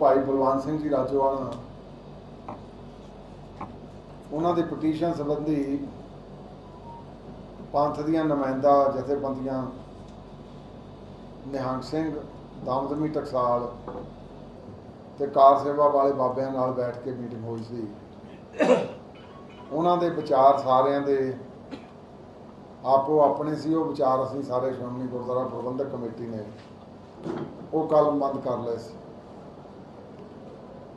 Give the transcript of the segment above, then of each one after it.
ਭਾਈ ਬਲਵੰਤ ਸਿੰਘ ਜੀ ਰਾਜੋਵਾਲਾ ਉਹਨਾਂ ਦੀ ਪਟੀਸ਼ਨ ਸੰਬੰਧੀ ਪੰਥ ਦੀਆਂ ਨੁਮਾਇੰਦਾ, ਜਥੇਬੰਦੀਆਂ ਨਿਹੰਗ ਸਿੰਘ, ਦਮਦਮੀ ਟਕਸਾਲ ਤੇ ਕਾਰ ਸੇਵਾ ਵਾਲੇ ਬਾਬਿਆਂ ਨਾਲ ਬੈਠ ਕੇ ਮੀਟਿੰਗ ਹੋਈ ਸੀ। ਉਹਨਾਂ ਦੇ ਵਿਚਾਰ ਸਾਰਿਆਂ ਦੇ ਆਪੋ ਆਪਣੇ ਸੀ, ਉਹ ਵਿਚਾਰ ਅਸੀਂ ਸਾਰੇ ਸ਼੍ਰੋਮਣੀ ਗੁਰਦੁਆਰਾ ਪ੍ਰਬੰਧਕ ਕਮੇਟੀ ਨੇ ਉਹ ਕੱਲ ਬੰਦ ਕਰ ਲਏ ਸੀ।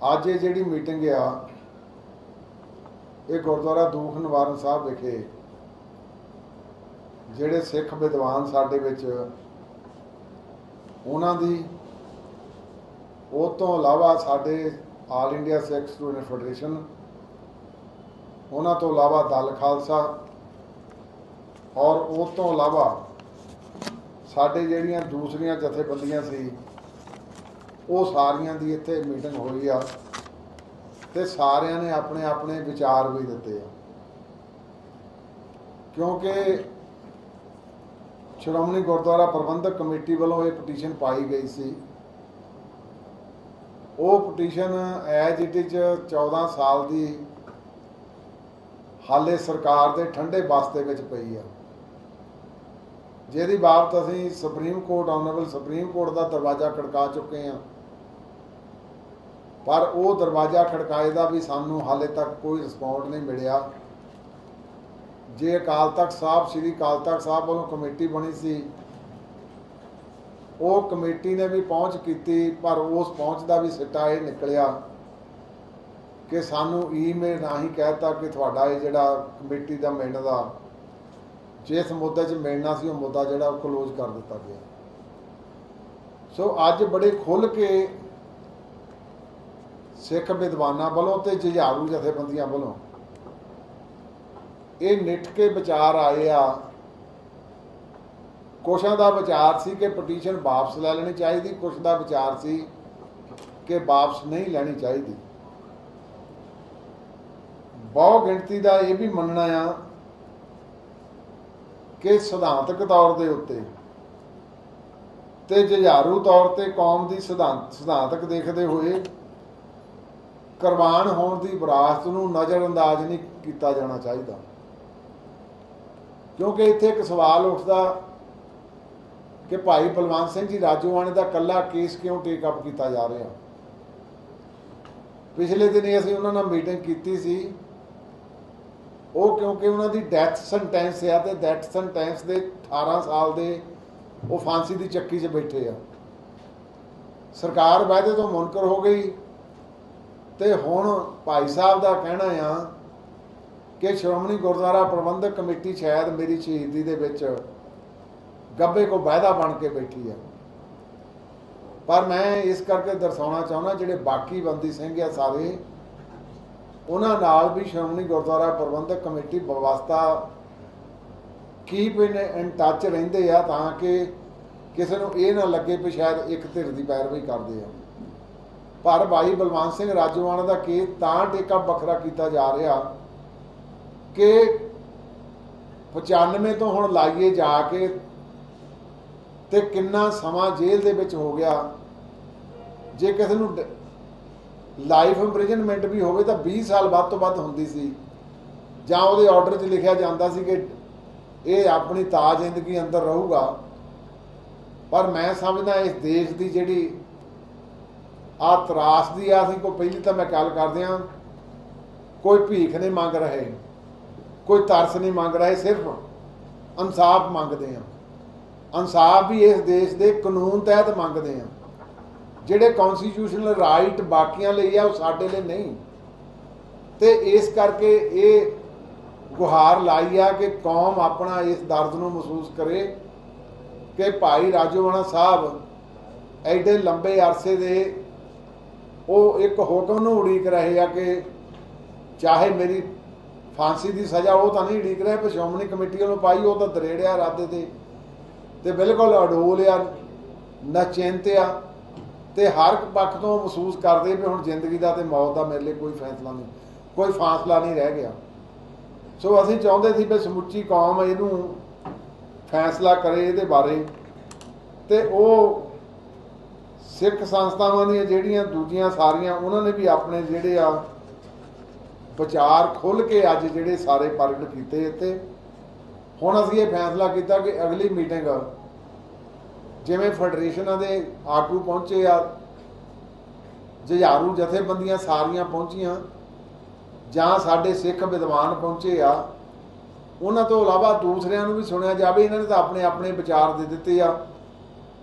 ਅੱਜ ਇਹ ਜਿਹੜੀ ਮੀਟਿੰਗ ਆ, ਇਹ ਗੁਰਦੁਆਰਾ ਦੂਖ ਨਿਵਾਰਨ ਸਾਹਿਬ ਵਿਖੇ, ਜਿਹੜੇ ਸਿੱਖ ਵਿਦਵਾਨ ਸਾਡੇ ਵਿੱਚ, ਉਹਨਾਂ ਦੀ, ਉਹ ਤੋਂ ਇਲਾਵਾ ਸਾਡੇ All India Sikh Student Federation ਉਹਨਾਂ ਤੋਂ ਇਲਾਵਾ ਦਲ ਖਾਲਸਾ, ਔਰ ਉਹ ਤੋਂ ਇਲਾਵਾ ਸਾਡੇ ਜਿਹੜੀਆਂ ਦੂਸਰੀਆਂ ਜਥੇਬੰਦੀਆਂ ਸੀ ਉਹ ਸਾਰੀਆਂ ਦੀ ਇੱਥੇ ਮੀਟਿੰਗ ਹੋਈ ਆ ਤੇ ਸਾਰਿਆਂ ਨੇ ਆਪਣੇ ਆਪਣੇ ਵਿਚਾਰ ਵੀ ਦਿੱਤੇ ਆ। ਕਿਉਂਕਿ ਸ਼੍ਰੋਮਣੀ ਗੁਰਦੁਆਰਾ ਪ੍ਰਬੰਧਕ ਕਮੇਟੀ ਵੱਲੋਂ ਇਹ ਪਟੀਸ਼ਨ ਪਾਈ ਗਈ ਸੀ। ਉਹ ਪਟੀਸ਼ਨ ਐਜ ਇਟ ਇਜ਼ 14 ਸਾਲ ਦੀ ਹਾਲੇ ਸਰਕਾਰ ਦੇ ਠੰਡੇ ਬਸਤੇ ਵਿੱਚ ਪਈ ਆ। ਜਿਹਦੀ ਬਾਬਤ ਅਸੀਂ Supreme Court Honourable Supreme Court ਦਾ ਦਰਵਾਜ਼ਾ ਖੜਕਾ ਚੁੱਕੇ ਆ। ਪਰ ਉਹ ਦਰਵਾਜ਼ਾ ਖੜਕਾਏ ਦਾ ਵੀ ਸਾਨੂੰ ਹਾਲੇ ਤੱਕ ਕੋਈ ਰਿਸਪੌਂਡ ਨਹੀਂ ਮਿਲਿਆ। ਜੇ ਅਕਾਲ ਤਖਤ ਸਾਹਿਬ, ਸ੍ਰੀ ਅਕਾਲ ਤਖਤ ਸਾਹਿਬ ਵੱਲੋਂ ਕਮੇਟੀ ਬਣੀ ਸੀ, ਉਹ ਕਮੇਟੀ ਨੇ ਵੀ ਪਹੁੰਚ ਕੀਤੀ, ਪਰ ਉਸ ਪਹੁੰਚ ਦਾ ਵੀ ਸਿੱਟਾ ਇਹ ਨਿਕਲਿਆ ਕਿ ਸਾਨੂੰ ਈਮੇਲ ਰਾਹੀਂ ਕਹਿਤਾ ਕਿ ਤੁਹਾਡਾ ਇਹ ਜਿਹੜਾ ਕਮੇਟੀ ਦਾ ਮਿਲਣ ਦਾ, ਜਿਸ ਮੁੱਦੇ 'ਚ ਮਿਲਣਾ ਸੀ, ਉਹ ਮੁੱਦਾ ਜਿਹੜਾ ਉਹ ਕਲੋਜ਼ ਕਰ ਦਿੱਤਾ ਗਿਆ। ਸੋ ਅੱਜ ਬੜੇ ਖੁੱਲ ਕੇ ਸਿੱਖ ਵਿਦਵਾਨਾਂ ਵੱਲੋਂ ਤੇ ਜੁਝਾਰੂ ਜਥੇਬੰਦੀਆਂ ਵੱਲੋਂ ਇਹ ਨਿੱਠ ਕੇ ਵਿਚਾਰ ਆਏ ਆ। ਕੁਛਾਂ ਦਾ ਵਿਚਾਰ ਸੀ ਕਿ ਪਟੀਸ਼ਨ ਵਾਪਸ ਲੈ ਲੈਣੀ ਚਾਹੀਦੀ ਕੁਛ ਦਾ ਵਿਚਾਰ ਸੀ ਕਿ ਵਾਪਸ ਨਹੀਂ ਲੈਣੀ ਚਾਹੀਦੀ। ਬਹੁ ਗਿਣਤੀ ਦਾ ਇਹ ਵੀ ਮੰਨਣਾ ਆ ਕਿ ਸਿਧਾਂਤਕ ਤੌਰ ਦੇ ਉੱਤੇ ਤੇ ਜੁਝਾਰੂ ਤੌਰ ਤੇ ਕੌਮ ਦੀ ਸਿਧਾਂਤ ਸਿਧਾਂਤਕ ਦੇਖਦੇ ਹੋਏ ਕੁਰਬਾਨ ਹੋਣ ਦੀ ਵਿਰਾਸਤ ਨੂੰ ਨਜ਼ਰਅੰਦਾਜ਼ ਨਹੀਂ ਕੀਤਾ ਜਾਣਾ ਚਾਹੀਦਾ। ਕਿਉਂਕਿ ਇੱਥੇ ਇੱਕ ਸਵਾਲ ਉੱਠਦਾ ਕਿ ਭਾਈ ਬਲਵੰਤ ਸਿੰਘ ਜੀ ਰਾਜੋਆਣੇ ਦਾ ਕੱਲਾ ਕੇਸ ਕਿਉਂ ਟੇਕ ਅਪ ਕੀਤਾ ਜਾ ਰਿਹਾ? ਪਿਛਲੇ ਦਿਨੀ ਅਸੀਂ ਉਹਨਾਂ ਨਾਲ ਮੀਟਿੰਗ ਕੀਤੀ ਸੀ। ਉਹ ਕਿਉਂਕਿ ਉਹਨਾਂ ਦੀ ਡੈਥ ਸੈਂਟੈਂਸ ਆ ਤੇ ਡੈਥ ਸੈਂਟੈਂਸ ਦੇ 18 ਸਾਲ ਦੇ ਉਹ ਫਾਂਸੀ ਦੀ ਚੱਕੀ 'ਚ ਬੈਠੇ ਆ। ਸਰਕਾਰ ਵਾਅਦੇ ਤੋਂ ਮੁਨਕਰ ਹੋ ਗਈ। ਤੇ ਹੁਣ ਭਾਈ ਸਾਹਿਬ ਦਾ ਕਹਿਣਾ ਆ ਕਿ ਸ਼੍ਰੋਮਣੀ ਗੁਰਦੁਆਰਾ ਪ੍ਰਬੰਧਕ ਕਮੇਟੀ ਸ਼ਾਇਦ ਮੇਰੀ ਸ਼ਹੀਦੀ ਦੇ ਵਿੱਚ ਗੱਬੇ ਕੋ ਵਾਅਦਾ ਬਣ ਕੇ ਬੈਠੀ ਆ। ਪਰ ਮੈਂ ਇਸ ਕਰਕੇ ਦਰਸਾਉਣਾ ਚਾਹੁੰਦਾ, ਜਿਹੜੇ ਬਾਕੀ ਬੰਦੀ ਸਿੰਘ ਆ ਸਾਰੇ, ਉਹਨਾਂ ਨਾਲ ਵੀ ਸ਼੍ਰੋਮਣੀ ਗੁਰਦੁਆਰਾ ਪ੍ਰਬੰਧਕ ਕਮੇਟੀ ਬਵਸਥਾ ਕੀਪ ਇਨ ਇਨ ਟੱਚ ਰਹਿੰਦੇ ਆ ਤਾਂ ਕਿ ਕਿਸੇ ਨੂੰ ਇਹ ਨਾ ਲੱਗੇ ਵੀ ਸ਼ਾਇਦ ਇੱਕ ਧਿਰ ਦੀ ਪੈਰਵੀ ਕਰਦੇ ਆ। ਪਰ ਭਾਈ ਬਲਵੰਤ ਸਿੰਘ ਰਾਜੋਆਣਾ ਦਾ ਕੇਸ ਤਾਂ ਟੇਕਾ ਵੱਖਰਾ ਕੀਤਾ ਜਾ ਰਿਹਾ ਕਿ 95 ਤੋਂ ਹੁਣ ਲਾਈਏ ਜਾ ਕੇ ਤੇ ਕਿੰਨਾ ਸਮਾਂ ਜੇਲ੍ਹ ਦੇ ਵਿੱਚ ਹੋ ਗਿਆ। ਜੇ ਕਿਸੇ ਨੂੰ ਲਾਈਫ ਇੰਪ੍ਰਿਜ਼ਨਮੈਂਟ ਵੀ ਹੋਵੇ ਤਾਂ 20 ਸਾਲ ਬਾਅਦ ਤੋਂ ਵੱਧ ਹੁੰਦੀ ਸੀ। ਜਾਂ ਉਹਦੇ ਆਰਡਰ 'ਚ ਲਿਖਿਆ ਜਾਂਦਾ ਸੀ ਕਿ ਇਹ ਆਪਣੀ ਤਾਜ ਜ਼ਿੰਦਗੀ ਅੰਦਰ ਰਹੂਗਾ। ਪਰ ਮੈਂ ਸਮਝਦਾ ਇਸ ਦੇਸ਼ ਦੀ ਜਿਹੜੀ ਆ ਤਰਾਸ ਦੀ ਆ ਅਸੀਂ ਕੋ ਪਹਿਲੀ ਤਾਂ ਮੈਂ ਗੱਲ ਕਰਦੇ ਆ ਕੋਈ ਭੀਖ ਨਹੀਂ ਮੰਗ ਰਹੇ। ਕੋਈ ਤਰਸ ਨਹੀਂ ਮੰਗ ਰਹੇ, ਸਿਰਫ ਇਨਸਾਫ ਮੰਗਦੇ ਆ ਇਨਸਾਫ ਵੀ ਇਸ ਦੇਸ਼ ਦੇ ਕਾਨੂੰਨ ਤਹਿਤ ਮੰਗਦੇ ਆ ਜਿਹੜੇ ਕਨਸਟੀਟਿਊਸ਼ਨਲ ਰਾਈਟ ਬਾਕੀਆਂ ਲਈ ਆ, ਉਹ ਸਾਡੇ ਲਈ ਨਹੀਂ। ਤੇ ਇਸ ਕਰਕੇ ਇਹ ਗੁਹਾਰ ਲਾਈ ਆ ਕਿ ਕੌਮ ਆਪਣਾ ਇਸ ਦਰਦ ਨੂੰ ਮਹਿਸੂਸ ਕਰੇ ਕਿ ਭਾਈ ਰਾਜੋਵਾਣਾ ਸਾਹਿਬ ਐਡੇ ਲੰਬੇ ਅਰਸੇ ਦੇ ਉਹ ਇੱਕ ਹੁਕਮ ਨੂੰ ਉਡੀਕ ਰਹੇ ਆ ਕਿ ਚਾਹੇ ਮੇਰੀ ਫਾਂਸੀ ਦੀ ਸਜ਼ਾ ਉਹ ਤਾਂ ਨਹੀਂ ਉਡੀਕ ਰਹੇ, ਪਰ ਸ਼੍ਰੋਮਣੀ ਕਮੇਟੀ ਵੱਲੋਂ ਪਾਈ, ਉਹ ਤਾਂ ਦਰੇੜਿਆ ਇਰਾਦੇ ਤੇ। ਤੇ ਬਿਲਕੁਲ ਅਡੋਲ ਆ, ਨਚਿੰਤ ਆ, ਤੇ ਹਰ ਪੱਖ ਤੋਂ ਮਹਿਸੂਸ ਕਰਦੇ ਵੀ ਹੁਣ ਜ਼ਿੰਦਗੀ ਦਾ ਤੇ ਮੌਤ ਦਾ ਮੇਰੇ ਲਈ ਕੋਈ ਫੈਸਲਾ ਨਹੀਂ, ਕੋਈ ਫਾਸਲਾ ਨਹੀਂ ਰਹਿ ਗਿਆ। ਸੋ ਅਸੀਂ ਚਾਹੁੰਦੇ ਸੀ ਵੀ ਸਮੁੱਚੀ ਕੌਮ ਇਹਨੂੰ ਫੈਸਲਾ ਕਰੇ ਇਹਦੇ ਬਾਰੇ, ਤੇ ਉਹ ਸਿੱਖ ਸੰਸਥਾਵਾਂ ਦੀਆਂ ਜਿਹੜੀਆਂ ਦੂਜੀਆਂ ਸਾਰੀਆਂ, ਉਹਨਾਂ ਨੇ ਵੀ ਆਪਣੇ ਜਿਹੜੇ ਆ ਵਿਚਾਰ ਖੁੱਲ ਕੇ ਅੱਜ ਜਿਹੜੇ ਸਾਰੇ ਪ੍ਰਗਟ ਕੀਤੇ ਇੱਥੇ। ਹੁਣ ਅਸੀਂ ਇਹ ਫੈਸਲਾ ਕੀਤਾ ਕਿ ਅਗਲੀ ਮੀਟਿੰਗ ਜਿਵੇਂ ਫੈਡਰੇਸ਼ਨਾਂ ਦੇ ਆਗੂ ਪਹੁੰਚੇ ਆ, ਜੁਝਾਰੂ ਜਥੇਬੰਦੀਆਂ ਸਾਰੀਆਂ ਪਹੁੰਚੀਆਂ, ਜਾਂ ਸਾਡੇ ਸਿੱਖ ਵਿਦਵਾਨ ਪਹੁੰਚੇ ਆ, ਉਹਨਾਂ ਤੋਂ ਇਲਾਵਾ ਦੂਸਰਿਆਂ ਨੂੰ ਵੀ ਸੁਣਿਆ ਜਾਵੇ, ਇਹਨਾਂ ਨੇ ਤਾਂ ਆਪਣੇ ਆਪਣੇ ਵਿਚਾਰ ਦੇ ਦਿੱਤੇ ਆ।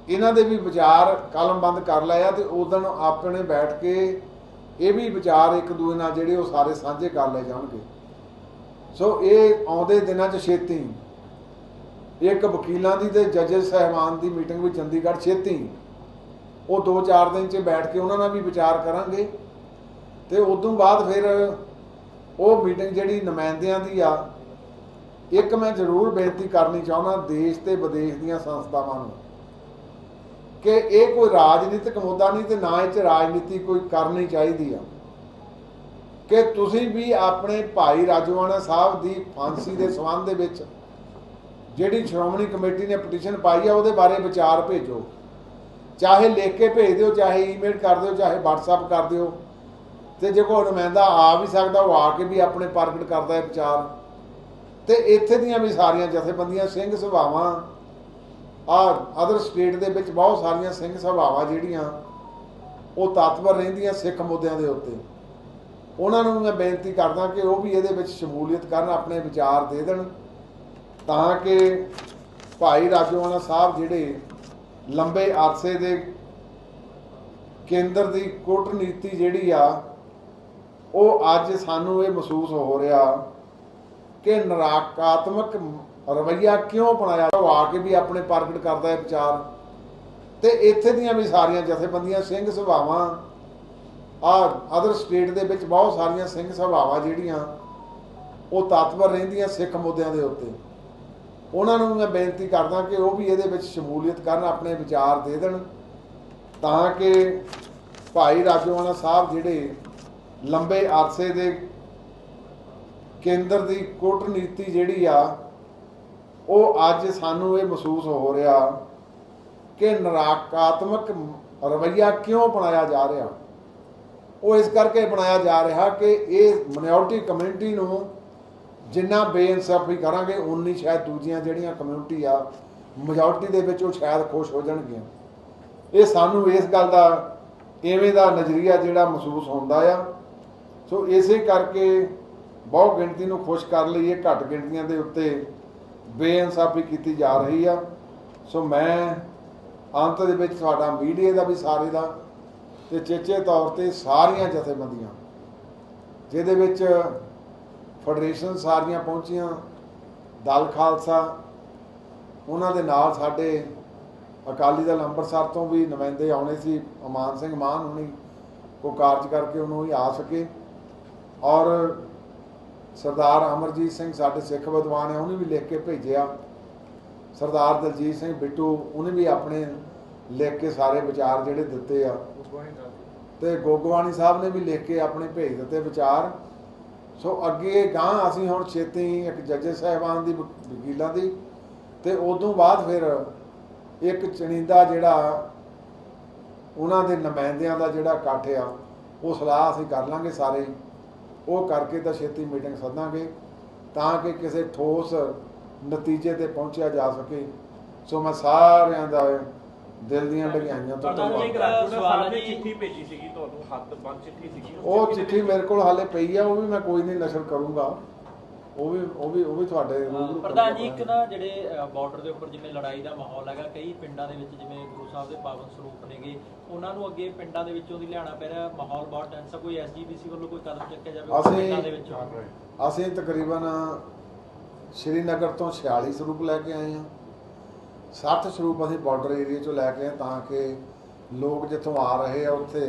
ਇਹਨਾਂ ਦੇ ਵੀ ਵਿਚਾਰ ਕਲਮਬੰਦ ਕਰ ਲਏ ਆ ਤੇ ਉਦੋਂ ਆਪਣੇ ਬੈਠ ਕੇ ਇਹ ਵੀ ਵਿਚਾਰ ਇੱਕ ਦੂਜੇ ਨਾਲ ਜਿਹੜੇ ਉਹ ਸਾਰੇ ਸਾਂਝੇ ਕਰ ਲਏ ਜਾਣਗੇ। ਸੋ ਇਹ ਆਉਂਦੇ ਦਿਨਾਂ 'ਚ ਛੇਤੀ। ਇੱਕ ਵਕੀਲਾਂ ਦੀ ਤੇ ਜੱਜਸ ਸਹਿਬਾਨ ਦੀ ਮੀਟਿੰਗ ਵੀ ਚੰਡੀਗੜ੍ਹ ਛੇਤੀ। ਉਹ 2-4 ਦਿਨ 'ਚ ਬੈਠ ਕੇ ਉਹਨਾਂ ਨਾਲ ਵੀ ਵਿਚਾਰ ਕਰਾਂਗੇ ਤੇ ਉਦੋਂ ਬਾਅਦ ਫਿਰ ਉਹ ਮੀਟਿੰਗ ਜਿਹੜੀ ਨੁਮਾਇੰਦਿਆਂ ਦੀ ਆ, ਇੱਕ ਮੈਂ ਜ਼ਰੂਰ ਬੇਨਤੀ ਕਰਨੀ ਚਾਹੁੰਦਾ ਦੇਸ਼ ਤੇ ਵਿਦੇਸ਼ ਦੀਆਂ ਸੰਸਥਾਵਾਂ ਨੂੰ। ਕਿ ਇਹ ਕੋਈ ਰਾਜਨੀਤਿਕ ਮੁੱਦਾ ਨਹੀਂ ਤੇ ਨਾ ਇਹ ਚ ਰਾਜਨੀਤੀ ਕੋਈ ਕਰਨੀ ਚਾਹੀਦੀ ਆ। ਕਿ ਤੁਸੀਂ ਵੀ ਆਪਣੇ ਭਾਈ ਰਾਜਵਾਨਾ ਸਾਹਿਬ ਦੀ ਫਾਂਸੀ ਦੇ ਸੰਬੰਧ ਦੇ ਵਿੱਚ ਜਿਹੜੀ ਸ਼੍ਰੋਮਣੀ ਕਮੇਟੀ ਨੇ ਪਟੀਸ਼ਨ ਪਾਈ ਆ, ਉਹਦੇ ਬਾਰੇ ਵਿਚਾਰ ਭੇਜੋ। ਚਾਹੇ ਲਿਖ ਕੇ ਭੇਜ ਦਿਓ, ਚਾਹੇ ਈਮੇਲ ਕਰ ਦਿਓ, ਚਾਹੇ WhatsApp ਕਰ ਦਿਓ। ਤੇ ਜੇ ਕੋਈ ਨੁਮਾਇੰਦਾ ਆ ਵੀ ਸਕਦਾ, ਉਹ ਆ ਕੇ ਵੀ ਆਪਣੇ ਪ੍ਰਗਟ ਕਰਦਾ ਹੈ ਵਿਚਾਰ। ਤੇ ਇੱਥੇ ਦੀਆਂ ਵੀ ਸਾਰੀਆਂ ਜਥੇਬੰਦੀਆਂ, ਸਿੰਘ ਸਭਾਵਾਂ ਆ ਅਦਰ ਸਟੇਟ ਦੇ ਵਿੱਚ ਬਹੁਤ ਸਾਰੀਆਂ ਸਿੰਘ ਸਭਾਵਾਂ ਜਿਹੜੀਆਂ, ਉਹ ਤਤਪਰ ਰਹਿੰਦੀਆਂ ਸਿੱਖ ਮੁੱਦਿਆਂ ਦੇ ਉੱਤੇ। ਉਹਨਾਂ ਨੂੰ ਮੈਂ ਬੇਨਤੀ ਕਰਦਾ ਕਿ ਉਹ ਵੀ ਇਹਦੇ ਵਿੱਚ ਸ਼ਮੂਲੀਅਤ ਕਰਨ, ਆਪਣੇ ਵਿਚਾਰ ਦੇ ਦੇਣ, ਤਾਂ ਕਿ ਭਾਈ ਰਾਜੋਵਾਲਾ ਸਾਹਿਬ ਜਿਹੜੇ ਲੰਬੇ ਅਰਸੇ ਦੇ ਕੇਂਦਰ ਦੀ ਕੂਟਨੀਤੀ ਜਿਹੜੀ ਆ, ਉਹ ਅੱਜ ਸਾਨੂੰ ਇਹ ਮਹਿਸੂਸ ਹੋ ਰਿਹਾ ਕਿ ਨਰਾਕਾਤਮਕ ਰਵਈਆ ਕਿਉਂ ਅਪਣਾਇਆ ਉਹ ਆ ਕੇ ਵੀ ਆਪਣੇ ਪ੍ਰਗਟ ਕਰਦਾ ਹੈ ਵਿਚਾਰ। ਤੇ ਇੱਥੇ ਦੀਆਂ ਵੀ ਸਾਰੀਆਂ ਜਥੇਬੰਦੀਆਂ, ਸਿੰਘ ਸਭਾਵਾਂ, ਆ ਅਦਰ ਸਟੇਟ ਦੇ ਵਿੱਚ ਬਹੁਤ ਸਾਰੀਆਂ ਸਿੰਘ ਸਭਾਵਾਂ ਜਿਹੜੀਆਂ, ਉਹ ਤਾਤਵਰ ਰਹਿੰਦੀਆਂ ਸਿੱਖ ਮੁੱਦਿਆਂ ਦੇ ਉੱਤੇ। ਉਹਨਾਂ ਨੂੰ ਮੈਂ ਬੇਨਤੀ ਕਰਦਾ ਕਿ ਉਹ ਵੀ ਇਹਦੇ ਵਿੱਚ ਸ਼ਮੂਲੀਅਤ ਕਰਨ, ਆਪਣੇ ਵਿਚਾਰ ਦੇ ਦੇਣ, ਤਾਂ ਕਿ ਭਾਈ ਰਾਜੋਆਣਾ ਸਾਹਿਬ ਜਿਹੜੇ ਲੰਬੇ ਅਰਸੇ ਦੇ ਕੇਂਦਰ ਦੀ ਕੂਟਨੀਤੀ ਜਿਹੜੀ ਆ ਉਹ ਅੱਜ ਸਾਨੂੰ ਇਹ ਮਹਿਸੂਸ ਹੋ ਰਿਹਾ ਕਿ ਨਰਾਕਾਤਮਕ ਰਵਈਆ ਕਿਉਂ ਬਣਾਇਆ ਜਾ ਰਿਹਾ? ਉਹ ਇਸ ਕਰਕੇ ਬਣਾਇਆ ਜਾ ਰਿਹਾ ਕਿ ਇਹ ਮਿਨੋਰਟੀ ਕਮਿਊਨਿਟੀ ਨੂੰ ਜਿੰਨਾ ਬੇਇਨਸਾਫੀ ਕਰਾਂਗੇ ਉਨੀ ਸ਼ਾਇਦ ਦੂਜੀਆਂ ਜਿਹੜੀਆਂ ਕਮਿਊਨਿਟੀ ਆ ਮੈਜੋਰਟੀ ਦੇ ਵਿੱਚ ਉਹ ਸ਼ਾਇਦ ਖੁਸ਼ ਹੋ ਜਾਣਗੀਆਂ। ਇਹ ਸਾਨੂੰ ਇਸ ਗੱਲ ਦਾ ਐਵੇਂ ਦਾ ਨਜ਼ਰੀਆ ਜਿਹੜਾ ਮਹਿਸੂਸ ਹੁੰਦਾ ਆ। ਸੋ ਇਸੇ ਕਰਕੇ ਬਹੁ ਗਿਣਤੀ ਨੂੰ ਖੁਸ਼ ਕਰ ਲਈ ਇਹ ਘੱਟ ਗਿਣਤੀਆਂ ਦੇ ਉੱਤੇ ਬੇਇਨਸਾਫੀ ਕੀਤੀ ਜਾ ਰਹੀ ਆ। ਸੋ ਮੈਂ ਅੰਤ ਦੇ ਵਿੱਚ ਤੁਹਾਡਾ ਮੀਡੀਆ ਦਾ ਵੀ ਸਾਰੇ ਦਾ ਤੇ ਚੇਚੇ ਤੌਰ ਤੇ ਸਾਰੀਆਂ ਜਥੇਬੰਦੀਆਂ, ਜਿਹਦੇ ਵਿੱਚ ਫੈਡਰੇਸ਼ਨ ਸਾਰੀਆਂ ਪਹੁੰਚੀਆਂ, ਦਲ ਖਾਲਸਾ, ਉਹਨਾਂ ਦੇ ਨਾਲ ਸਾਡੇ ਅਕਾਲੀ ਦਲ ਅੰਮ੍ਰਿਤਸਰ ਤੋਂ ਵੀ ਨੁਮਾਇੰਦੇ ਆਉਣੇ ਸੀ, ਅਮਾਨ ਸਿੰਘ ਮਾਨ ਹੁਣੀ ਕੋ ਕਾਰਜ ਕਰਕੇ ਉਹਨੂੰ ਹੀ ਆ ਸਕੇ। ਔਰ ਸਰਦਾਰ ਅਮਰਜੀਤ ਸਿੰਘ ਸਾਡੇ ਸਿੱਖ ਵਿਦਵਾਨ ਹੈ, ਉਹਨੇ ਵੀ ਲਿਖ ਕੇ ਭੇਜਿਆ। ਸਰਦਾਰ ਦਲਜੀਤ ਸਿੰਘ ਬਿੱਟੂ, ਉਹਨੇ ਵੀ ਆਪਣੇ ਲਿਖ ਕੇ ਸਾਰੇ ਵਿਚਾਰ ਜਿਹੜੇ ਦਿੱਤੇ ਆ। ਤੇ ਗੋਗਵਾਣੀ ਸਾਹਿਬ ਨੇ ਵੀ ਲਿਖ ਕੇ ਆਪਣੇ ਭੇਜ ਦਿੱਤੇ ਵਿਚਾਰ। ਸੋ ਅੱਗੇ ਗਾਂ ਅਸੀਂ ਹੁਣ ਛੇਤੀ ਇੱਕ ਜੱਜ ਸਾਹਿਬਾਨ ਦੀ ਵਕੀਲਾਂ ਦੀ, ਤੇ ਉਦੋਂ ਬਾਅਦ ਫਿਰ ਇੱਕ ਚਣੀਦਾ ਜਿਹੜਾ ਉਹਨਾਂ ਦੇ ਨੁਮਾਇੰਦਿਆਂ ਦਾ ਜਿਹੜਾ ਇਕੱਠ ਆ, ਉਹ ਸਲਾਹ ਅਸੀਂ ਕਰ ਲਾਂਗੇ ਸਾਰੇ। ਉਹ ਕਰਕੇ ਤਾਂ ਛੇਤੀ ਮੀਟਿੰਗ ਸੱਦਾਂਗੇ ਤਾਂ ਕਿ ਕਿਸੇ ਠੋਸ ਨਤੀਜੇ ਤੇ ਪਹੁੰਚਿਆ ਜਾ ਸਕੇ। ਸੋ ਮੈਂ ਸਾਰਿਆਂ ਦਾ ਦਿਲ ਦੀਆਂ ਡਗਿਆਈਆਂ ਤੋਂ ਧੰਨਵਾਦ। ਚਿੱਠੀ ਭੇਜੀ ਸੀਗੀ ਤੁਹਾਨੂੰ ਹੱਥ ਬੰਦ ਚਿੱਠੀ ਸੀਗੀ। ਉਹ ਚਿੱਠੀ ਮੇਰੇ ਕੋਲ ਹਾਲੇ ਪਈ ਆ ਉਹ ਵੀ ਮੈਂ ਕੋਈ ਨਹੀਂ ਨਸ਼ਰ ਕਰੂੰਗਾ। ਉਹ ਵੀ ਉਹ ਵੀ ਉਹ ਵੀ ਤੁਹਾਡੇ ਪ੍ਰਧਾਨ ਜੀ। ਇੱਕ ਨਾ ਜਿਹੜੇ ਬਾਰਡਰ ਦੇ ਉੱਪਰ ਜਿਵੇਂ ਲੜਾਈ ਦਾ ਮਾਹੌਲ ਹੈਗਾ ਕਈ ਪਿੰਡਾਂ ਦੇ ਵਿੱਚ ਜਿਵੇਂ ਗੁਰੂ ਸਾਹਿਬ ਦੇ ਪਾਵਨ ਸਰੂਪ ਨੇਗੇ ਉਹਨਾਂ ਨੂੰ ਅੱਗੇ ਪਿੰਡਾਂ ਦੇ ਵਿੱਚੋਂ ਦੀ ਲਿਆਉਣਾ ਪੈ ਰਿਹਾ ਮਾਹੌਲ ਬਹੁਤ ਟੈਂਸ ਆ ਕੋਈ ਐਸਜੀਪੀਸੀ ਵੱਲੋਂ ਕੋਈ ਕਦਮ ਚੱਕਿਆ ਜਾਵੇ ਪਿੰਡਾਂ ਦੇ ਵਿੱਚੋਂ? ਅਸੀਂ ਤਕਰੀਬਨ ਸ਼੍ਰੀਨਗਰ ਤੋਂ 46 ਸਰੂਪ ਲੈ ਕੇ ਆਏ ਹਾਂ। 60 ਸਰੂਪ ਅਸੀਂ ਬਾਰਡਰ ਏਰੀਆ ਚੋਂ ਲੈ ਕੇ ਆਏ ਤਾਂ ਕਿ ਲੋਕ ਜਿੱਥੋਂ ਆ ਰਹੇ ਆ ਉੱਥੇ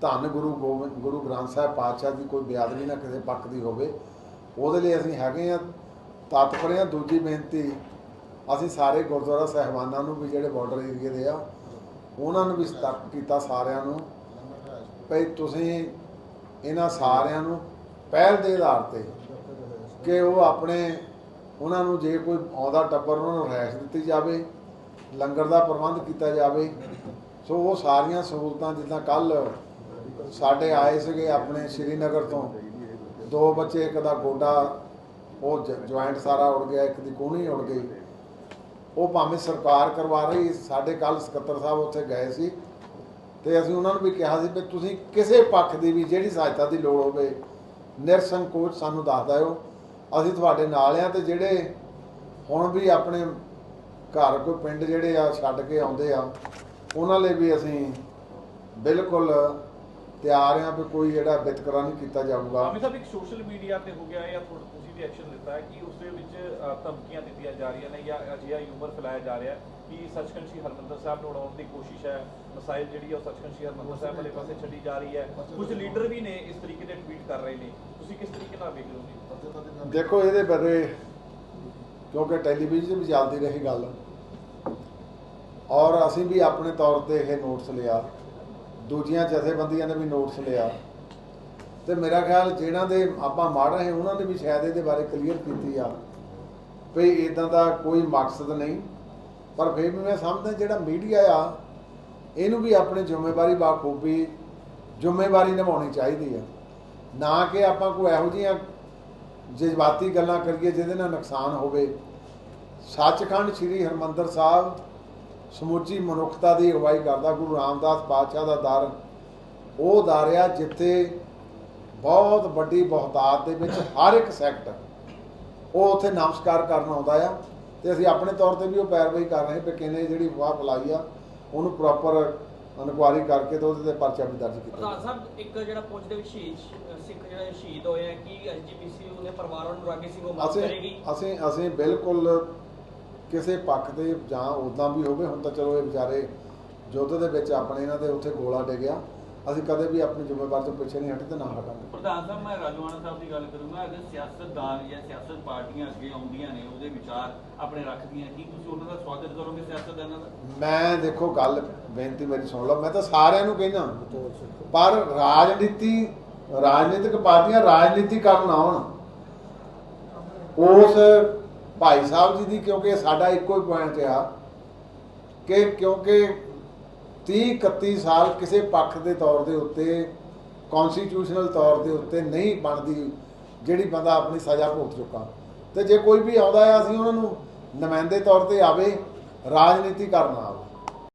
ਧੰਨ ਗੁਰੂ ਗੋਬਿੰਦ ਗੁਰੂ ਗ੍ਰੰਥ ਸਾਹਿਬ ਪਾਤਸ਼ਾਹ ਦੀ ਕੋਈ ਬਿਆਦਵੀ ਨਾ ਕਿਸੇ ਪੱਖ ਦੀ ਹੋਵੇ। ਉਹਦੇ ਲਈ ਅਸੀਂ ਹੈਗੇ ਆ ਤਤਪਰ ਹਾਂ, ਦੂਜੀ ਬੇਨਤੀ, ਅਸੀਂ ਸਾਰੇ ਗੁਰਦੁਆਰਾ ਸਹਿਬਾਨਾਂ ਨੂੰ ਵੀ ਜਿਹੜੇ ਬਾਰਡਰ ਏਰੀਏ ਦੇ ਆ, ਉਹਨਾਂ ਨੂੰ ਵੀ ਸਤਰਕ ਕੀਤਾ ਸਾਰਿਆਂ ਨੂੰ, ਭਈ ਤੁਸੀਂ ਇਹਨਾਂ ਸਾਰਿਆਂ ਨੂੰ ਪਹਿਲ ਦੇ ਆਧਾਰ ਤੇ ਕਿ ਉਹ ਆਪਣੇ, ਉਹਨਾਂ ਨੂੰ ਜੇ ਕੋਈ ਆਉਂਦਾ ਟੱਬਰ, ਉਹਨਾਂ ਨੂੰ ਰਹਿਸ਼ ਦਿੱਤੀ ਜਾਵੇ, ਲੰਗਰ ਦਾ ਪ੍ਰਬੰਧ ਕੀਤਾ ਜਾਵੇ। ਸੋ ਉਹ ਸਾਰੀਆਂ ਸਹੂਲਤਾਂ ਜਿੱਦਾਂ ਕੱਲ ਸਾਡੇ ਆਏ ਸੀਗੇ ਆਪਣੇ ਸ਼੍ਰੀਨਗਰ ਤੋਂ ਦੋ ਬੱਚੇ, ਇੱਕ ਦਾ ਗੋਡਾ, ਉਹ ਜੁਆਇੰਟ ਸਾਰਾ ਉੜ ਗਿਆ, ਇੱਕ ਦੀ ਕੂਹਣੀ ਉੜ ਗਈ। ਉਹ ਭਾਵੇਂ ਸਰਕਾਰ ਕਰਵਾ ਰਹੀ, ਸਾਡੇ ਕੱਲ ਸਕੱਤਰ ਸਾਹਿਬ ਉੱਥੇ ਗਏ ਸੀ ਤੇ ਅਸੀਂ ਉਹਨਾਂ ਨੂੰ ਵੀ ਕਿਹਾ ਸੀ ਵੀ ਤੁਸੀਂ ਕਿਸੇ ਪੱਖ ਦੀ ਵੀ ਜਿਹੜੀ ਸਹਾਇਤਾ ਦੀ ਲੋੜ ਹੋਵੇ, ਨਿਰਸੰਕੋਚ ਸਾਨੂੰ ਦੱਸ ਦਿਓ। ਅਸੀਂ ਤੁਹਾਡੇ ਨਾਲ ਆ ਤੇ ਜਿਹੜੇ ਹੁਣ ਵੀ ਆਪਣੇ ਘਰ ਕੋਈ ਪਿੰਡ ਜਿਹੜੇ ਆ, ਛੱਡ ਕੇ ਆਉਂਦੇ ਆ, ਉਹਨਾਂ ਲਈ ਵੀ ਅਸੀਂ ਬਿਲਕੁਲ ਤਿਆਰ ਆ ਵੀ ਕੋਈ ਜਿਹੜਾ ਵਿਤਕਰਾ ਨਹੀਂ ਕੀਤਾ ਜਾਊਗਾ। ਆਮੀ ਸਾਹਿਬ ਇੱਕ ਸੋਸ਼ਲ ਮੀਡੀਆ ਤੇ ਹੋ ਗਿਆ ਜਾਂ ਥੋੜਾ ਤੁਸੀਂ ਵੀ ਐਕਸ਼ਨ ਲਿੱਤਾ ਹੈ ਕਿ ਉਸ ਦੇ ਵਿੱਚ ਧਮਕੀਆਂ ਦਿੱਤੀਆਂ ਜਾ ਰਹੀਆਂ ਨੇ ਜਾਂ ਅਜਿਹਾ ਹਿਊਮਰ ਫੈਲਾਇਆ ਜਾ ਰਿਹਾ ਹੈ ਕਿ ਸੱਚਖੰਡ ਸ਼੍ਰੀ ਹਰਮੰਦਰ ਸਾਹਿਬ ਨੂੰ ਉਡਾਉਣ ਦੀ ਕੋਸ਼ਿਸ਼ ਹੈ ਮਸਾਇਲ ਜਿਹੜੀ ਹੈ ਉਹ ਸੱਚਖੰਡ ਸ਼੍ਰੀ ਹਰਮੰਦਰ ਸਾਹਿਬ ਵਾਲੇ ਪਾਸੇ ਛੱਡੀ ਜਾ ਰਹੀ ਹੈ। ਕੁਝ ਲੀਡਰ ਵੀ ਨੇ ਇਸ ਤਰੀਕੇ ਦੇ ਟਵੀਟ ਕਰ ਰਹੇ ਨੇ। ਤੁਸੀਂ ਕਿਸ ਤਰੀਕੇ ਨਾਲ ਵੇਖ ਰਹੇ ਹੋ ਦੇਖੋ ਇਹਦੇ ਬਾਰੇ ਕਿਉਂਕਿ ਟੈਲੀਵਿਜ਼ਨ ਵੀ ਚੱਲਦੀ ਰਹੀ ਗੱਲ। ਔਰ ਅਸੀਂ ਵੀ ਆਪਣੇ ਤੌਰ ਤੇ ਇਹ ਨੋਟਸ ਲਿਆ। ਦੂਜੀਆਂ ਜਥੇਬੰਦੀਆਂ ਨੇ ਵੀ ਨੋਟਸ ਲਿਆ। ਤੇ ਮੇਰਾ ਖਿਆਲ ਜਿਹਨਾਂ ਦੇ ਆਪਾਂ ਮਾੜ ਰਹੇ ਉਹਨਾਂ ਨੇ ਵੀ ਸ਼ਾਇਦ ਇਹਦੇ ਬਾਰੇ ਕਲੀਅਰ ਕੀਤੀ ਆ ਵੀ ਇਦਾਂ ਦਾ ਕੋਈ ਮਕਸਦ ਨਹੀਂ। ਪਰ ਫਿਰ ਵੀ ਮੈਂ ਸਮਝਦਾ ਜਿਹੜਾ ਮੀਡੀਆ ਆ, ਇਹਨੂੰ ਵੀ ਆਪਣੀ ਜ਼ਿੰਮੇਵਾਰੀ ਬਾਖੂਬੀ ਜ਼ਿੰਮੇਵਾਰੀ ਨਿਭਾਉਣੀ ਚਾਹੀਦੀ ਆ। ਨਾ ਕਿ ਆਪਾਂ ਕੋਈ ਇਹੋ ਜਿਹੀਆਂ ਜਜ਼ਬਾਤੀ ਗੱਲਾਂ ਕਰੀਏ ਜਿਹਦੇ ਨਾਲ ਨੁਕਸਾਨ ਹੋਵੇ। ਸੱਚਖੰਡ ਸ੍ਰੀ ਹਰਮੰਦਰ ਸਾਹਿਬ ਸਮੁੱਚੀ ਮਨੁੱਖਤਾ ਦੀ ਅਗਵਾਈ ਕਰਦਾ ਗੁਰੂ ਰਾਮਦਾਸ ਪਾਤਸ਼ਾਹ ਦਾ ਦਰ ਉਹ ਦਰ ਆ ਜਿੱਥੇ ਬਹੁਤ ਵੱਡੀ ਬਹੁਤਾਤ ਦੇ ਵਿੱਚ ਹਰ ਇੱਕ ਸੈਕਟਰ ਉਹ ਉੱਥੇ ਨਮਸਕਾਰ ਕਰਨ ਆਉਂਦਾ ਆ ਤੇ ਅਸੀਂ ਆਪਣੇ ਤੌਰ ਤੇ ਵੀ ਉਹ ਪੈਰਵਾਈ ਕਰ ਰਹੇ ਕਿ ਕਿਨੇ ਜਿਹੜੀ ਵਾਹ ਫਲਾਈ ਆ ਉਹਨੂੰ ਪ੍ਰੋਪਰ ਇਨਕੁਆਰੀ ਕਰਕੇ ਤੇ ਉਹਦੇ ਤੇ ਪਰਚਾ ਵੀ ਦਰਜ ਕੀਤਾ ਪ੍ਰਧਾਨ। ਸਾਹਿਬ ਇੱਕ ਜਿਹੜਾ ਪੁੰਛ ਦੇ ਵਿੱਚ ਸ਼ਹੀਦ ਸਿੱਖ ਜਿਹੜੇ ਸ਼ਹੀਦ ਹੋਏ ਆ ਕਿ ਐਸਜੀਪੀਸੀ ਉਹਦੇ ਪਰਿਵਾਰਾਂ ਨੂੰ ਰਾਗੀ ਸਿੰਘ ਉਹ ਮਾਫ ਕਰੇਗੀ ਅਸੀਂ ਅਸੀਂ ਬਿਲਕੁਲ ਕਿਸੇ ਪੱਖ ਤੇ ਜਾਂ ਉਦਾਂ ਵੀ ਹੋਵੇ ਹੁਣ ਤਾਂ ਚਲੋ ਇਹ ਵਿਚਾਰੇ ਯੁੱਧ ਦੇ ਵਿੱਚ ਆਪਣੇ ਇਹਨਾਂ ਦੇ ਉੱਥੇ ਗੋਲਾ ਡਿੱਗਿਆ। ਅਸੀਂ ਕਦੇ ਵੀ ਆਪਣੀ ਜ਼ਿੰਮੇਵਾਰੀ ਤੋਂ ਪਿੱਛੇ ਨਹੀਂ ਹਟੇ ਤੇ ਨਾ ਹਟਾਂਗੇ। ਪ੍ਰਧਾਨ ਸਾਹਿਬ ਮੈਂ ਰਾਜਵਾਨਾ ਸਾਹਿਬ ਦੀ ਗੱਲ ਕਰੂੰਗਾ। ਅਗਰ ਸਿਆਸਤਦਾਨ ਜਾਂ ਸਿਆਸਤ ਪਾਰਟੀਆਂ ਅੱਗੇ ਆਉਂਦੀਆਂ ਨੇ ਉਹਦੇ ਵਿਚਾਰ ਆਪਣੇ ਰੱਖਦੀਆਂ ਕੀ ਤੁਸੀਂ ਉਹਨਾਂ ਦਾ ਸਵਾਗਤ ਕਰੋਗੇ ਸਿਆਸਤਦਾਨਾਂ ਦਾ? ਮੈਂ ਦੇਖੋ ਗੱਲ ਬੇਨਤੀ ਮੇਰੀ ਸੁਣ ਲਓ। ਮੈਂ ਤਾਂ ਸਾਰਿਆਂ ਨੂੰ ਕਹਿਣਾ ਪਰ ਰਾਜਨੀਤੀ ਰਾਜਨੀਤਿਕ ਪਾਰਟੀਆਂ ਰਾਜਨੀਤੀ ਕਰਨ ਆਉਣ ਉਸ ਭਾਈ ਸਾਹਿਬ ਜੀ ਦੀ, ਕਿਉਂਕਿ ਸਾਡਾ ਇੱਕੋ ਹੀ ਪੁਆਇੰਟ ਆ ਕਿ ਕਿਉਂਕਿ 30 31 ਸਾਲ ਕਿਸੇ ਪੱਖ ਦੇ ਤੌਰ ਦੇ ਉੱਤੇ ਕਨਸਟੀਟਿਊਸ਼ਨਲ ਤੌਰ ਦੇ ਉੱਤੇ ਨਹੀਂ ਬਣਦੀ ਜਿਹੜੀ ਬੰਦਾ ਆਪਣੀ ਸਜ਼ਾ ਭੁਗਤ ਚੁੱਕਾ। ਤੇ ਜੇ ਕੋਈ ਵੀ ਆਉਂਦਾ ਆ, ਅਸੀਂ ਉਹਨਾਂ ਨੂੰ ਨੁਮਾਇੰਦੇ ਤੌਰ ਤੇ ਆਵੇ, ਰਾਜਨੀਤੀ ਕਰਨ ਆਵੇ।